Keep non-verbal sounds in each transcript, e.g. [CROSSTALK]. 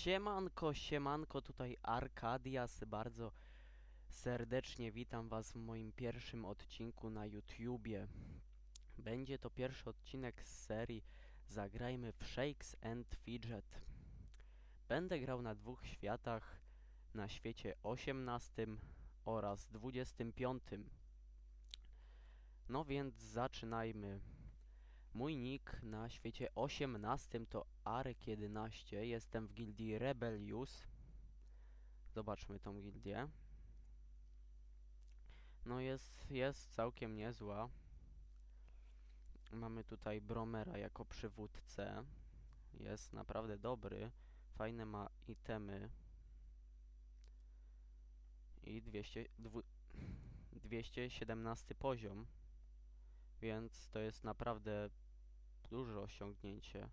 Siemanko, siemanko, tutaj Arkadias, bardzo serdecznie witam was w moim pierwszym odcinku na YouTubie. Będzie to pierwszy odcinek z serii Zagrajmy w Shakes and Fidget. Będę grał na dwóch światach, na świecie 18 oraz 25. No więc zaczynajmy. Mój nick na świecie 18 to Arek11. Jestem w gildii Rebellious. Zobaczmy tą gildię. No jest, jest całkiem niezła. Mamy tutaj Bromera jako przywódcę. Jest naprawdę dobry. Fajne ma itemy. I 200, dwu, 217 poziom. Więc to jest naprawdę duże osiągnięcie.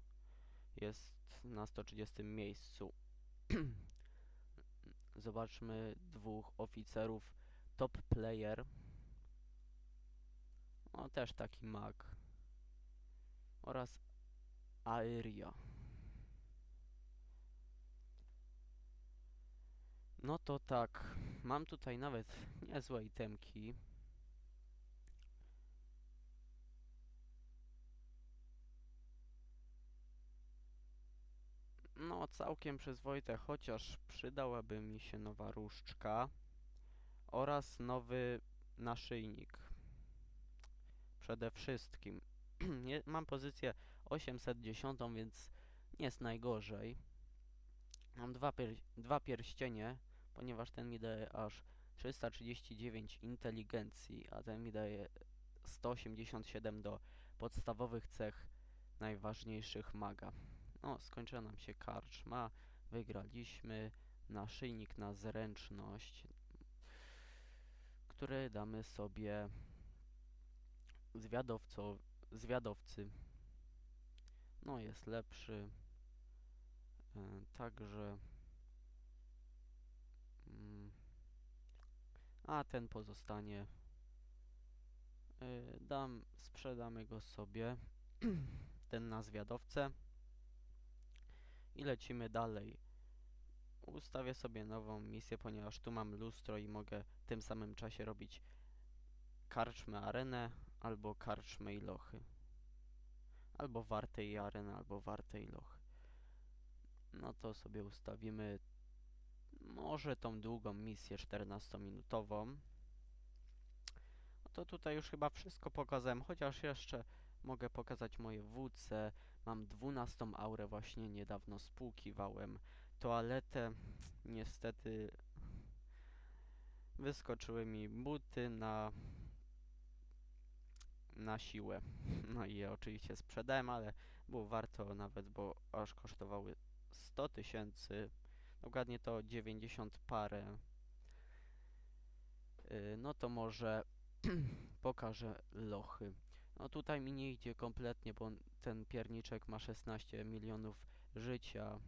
Jest na 130 miejscu. [CLEARS THROAT] Zobaczmy dwóch oficerów. Top player. O, też taki mag. Oraz Aeria. No to tak. Mam tutaj nawet niezłe itemki. Całkiem przyzwoite, chociaż przydałaby mi się nowa różdżka oraz nowy naszyjnik. Przede wszystkim. [CLEARS THROAT] Mam pozycję 810, więc nie jest najgorzej. Mam dwa, pier dwa pierścienie, ponieważ ten mi daje aż 339 inteligencji, a ten mi daje 187 do podstawowych cech najważniejszych maga. No, skończyła nam się karczma, wygraliśmy naszyjnik na zręczność, który damy sobie zwiadowco, zwiadowcy. No, jest lepszy. E, Także... mm, A ten pozostanie. E, Dam, sprzedamy go sobie. [CLEARS THROAT] ten na zwiadowcę i lecimy dalej. Ustawię sobie nową misję, ponieważ tu mam lustro i mogę w tym samym czasie robić karczmę arenę albo karczmę i lochy. Albo warte i arenę, albo warte i lochy. No to sobie ustawimy może tą długą misję 14-minutową. No to tutaj już chyba wszystko pokazałem, chociaż jeszcze mogę pokazać moje WC. Mam 12 aurę właśnie niedawno spłukiwałem. Toaletę niestety wyskoczyły mi buty na na siłę. [LAUGHS] No i je oczywiście sprzedałem, ale było warto nawet, bo aż kosztowały 100 tysięcy. Dokładnie to 90 parę. Yy, No to może [CLEARS THROAT] pokażę lochy. No tutaj mi nie idzie kompletnie, bo ten pierniczek ma 16 milionów życia.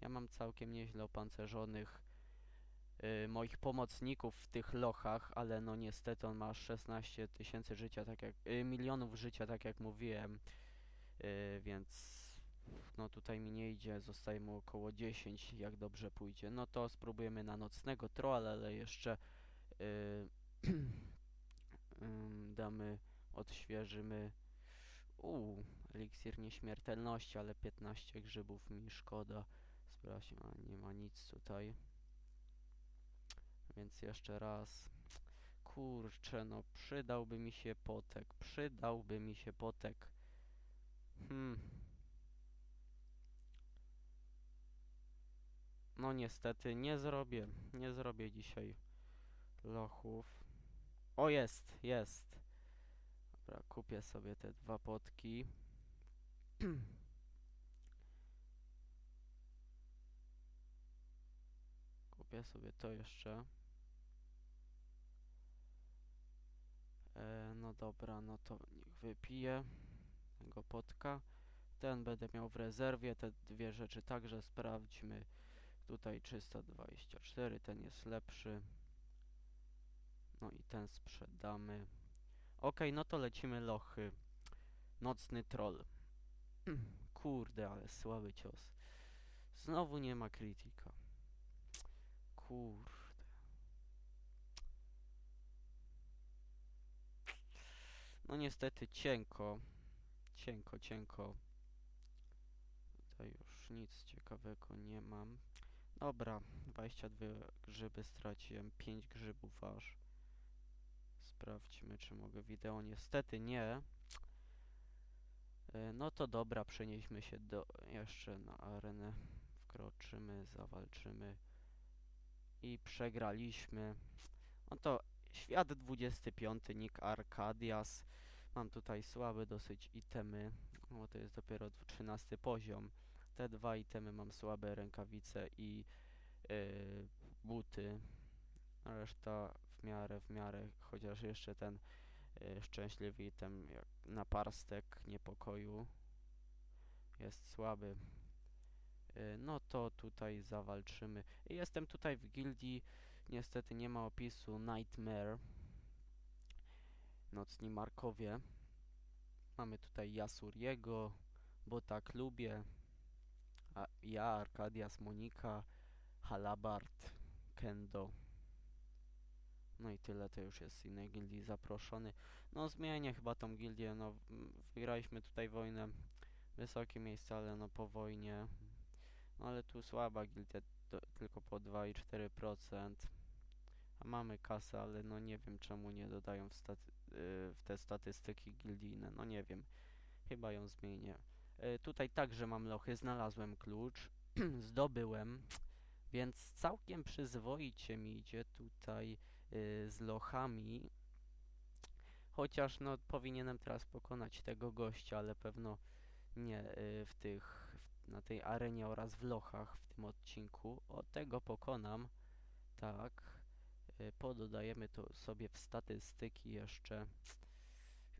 Ja mam całkiem nieźle opancerzonych y, moich pomocników w tych lochach, ale no niestety on ma 16 tysięcy życia, tak jak y, milionów życia, tak jak mówiłem. Y, więc no tutaj mi nie idzie, zostaje mu około 10, jak dobrze pójdzie. No to spróbujemy na nocnego trolla, ale jeszcze y, [CLEARS THROAT] ym, damy odświeżymy. Uuu, eliksir nieśmiertelności, ale 15 grzybów mi szkoda. Sprawdźmy, nie ma nic tutaj. Więc jeszcze raz. Kurczę, no przydałby mi się potek. Przydałby mi się potek. Hmm. No niestety nie zrobię. Nie zrobię dzisiaj lochów. O jest, jest. Dobra, kupię sobie te dwa potki. [CLEARS THROAT] Kupię sobie to jeszcze. E, no dobra, no to niech wypiję tego potka. Ten będę miał w rezerwie, te dwie rzeczy także sprawdźmy. Tutaj 324, ten jest lepszy. No i ten sprzedamy. Ok, no to lecimy lochy. Nocny troll. [CLEARS THROAT] Kurde, ale słaby cios. Znowu nie ma krytyka. Kurde. No niestety cienko. Cienko, cienko. Tutaj już nic ciekawego nie mam. Dobra, 22 grzyby straciłem, 5 grzybów aż. Sprawdźmy, czy mogę wideo. Niestety nie. E, No to dobra, przenieśmy się do jeszcze na arenę. Wkroczymy, zawalczymy. I przegraliśmy. No to świat 25, Nick Arcadias. Mam tutaj słabe dosyć itemy, bo to jest dopiero 13 poziom. Te dwa itemy mam słabe, rękawice i yy, buty. Reszta w miarę, w miarę, chociaż jeszcze ten yy, szczęśliwy item jak naparstek niepokoju jest słaby. Yy, no to tutaj zawalczymy. Jestem tutaj w gildii, niestety nie ma opisu Nightmare. Nocni Markowie. Mamy tutaj Jasuriego, Botak Lubię, a ja, Arkadias, Monika, Halabart, Kendo. No i tyle, to już jest z innej gildii zaproszony. No zmienię chyba tą gildię, no wygraliśmy tutaj wojnę, wysokie miejsce, ale no po wojnie. No ale tu słaba gildia, tylko po 2,4%. A mamy kasę, ale no nie wiem czemu nie dodają w, staty- y, w te statystyki gildijne, no nie wiem. Chyba ją zmienię. Y, tutaj także mam lochy, znalazłem klucz, [CLEARS THROAT] zdobyłem, więc całkiem przyzwoicie mi idzie tutaj z lochami. Chociaż no powinienem teraz pokonać tego gościa, ale pewno nie y, w tych, w, na tej arenie oraz w lochach w tym odcinku. O tego pokonam, tak. Y, pododajemy to sobie w statystyki jeszcze.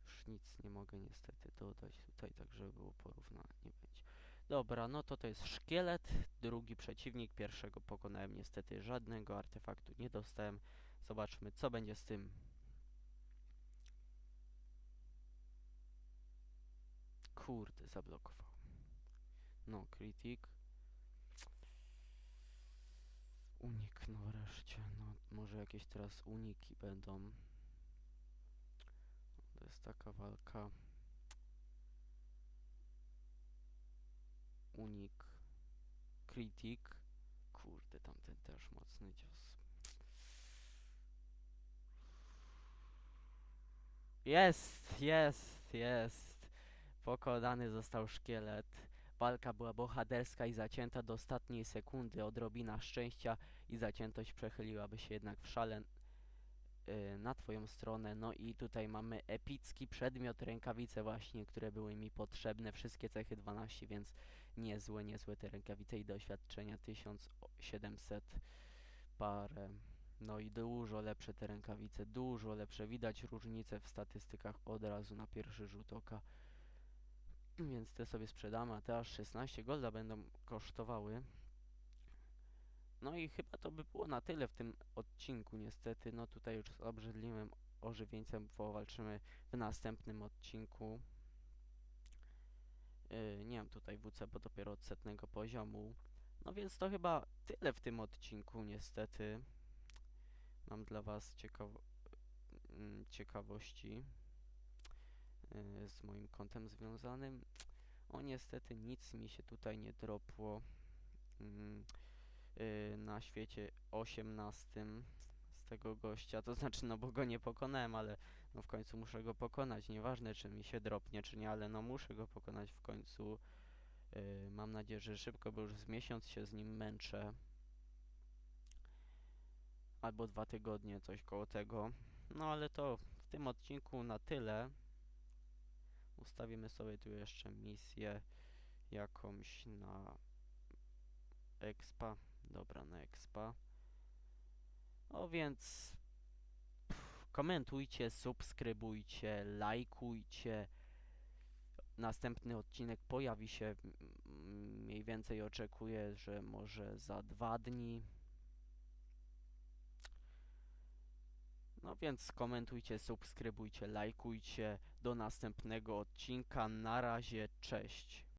Już nic nie mogę niestety dodać tutaj, tak żeby było porównanie będzie. Dobra, no to to jest szkielet, drugi przeciwnik, pierwszego pokonałem niestety żadnego artefaktu nie dostałem. Zobaczmy co będzie z tym. Kurde, zablokował. No, kritik. Unik, no wreszcie. No, może jakieś teraz uniki będą. To jest taka walka. Unik. Kritik. Kurde, tamten też mocny cios. Jest, jest, jest. Pokonany został szkielet. Walka była bohaterska i zacięta do ostatniej sekundy. Odrobina szczęścia i zaciętość przechyliłaby się jednak w szale y, na twoją stronę. No i tutaj mamy epicki przedmiot, rękawice właśnie, które były mi potrzebne. Wszystkie cechy 12, więc niezłe, niezłe te rękawice i doświadczenia 1700 parę. No i dużo lepsze te rękawice, dużo lepsze. Widać różnicę w statystykach od razu na pierwszy rzut oka. Więc te sobie sprzedamy, a te aż 16 golda będą kosztowały. No i chyba to by było na tyle w tym odcinku niestety. No tutaj już z obrzydliwym ożywieńcem powalczymy w następnym odcinku. Yy, nie mam tutaj WC, bo dopiero od setnego poziomu. No więc to chyba tyle w tym odcinku niestety. Mam dla was mm, ciekawości yy, z moim kontem związanym. O niestety nic mi się tutaj nie dropło. Mm, yy, na świecie 18 z tego gościa, to znaczy no bo go nie pokonałem, ale no w końcu muszę go pokonać, nieważne czy mi się dropnie czy nie, ale no muszę go pokonać w końcu. Yy, mam nadzieję, że szybko, bo już z miesiąc się z nim męczę. Albo dwa tygodnie, coś koło tego. No ale to w tym odcinku na tyle. Ustawimy sobie tu jeszcze misję jakąś na expa. Dobra, na expa. O więc pff, komentujcie, subskrybujcie, lajkujcie. Następny odcinek pojawi się mniej więcej oczekuję, że może za dwa dni. No więc komentujcie, subskrybujcie, lajkujcie. Do następnego odcinka. Na razie, cześć.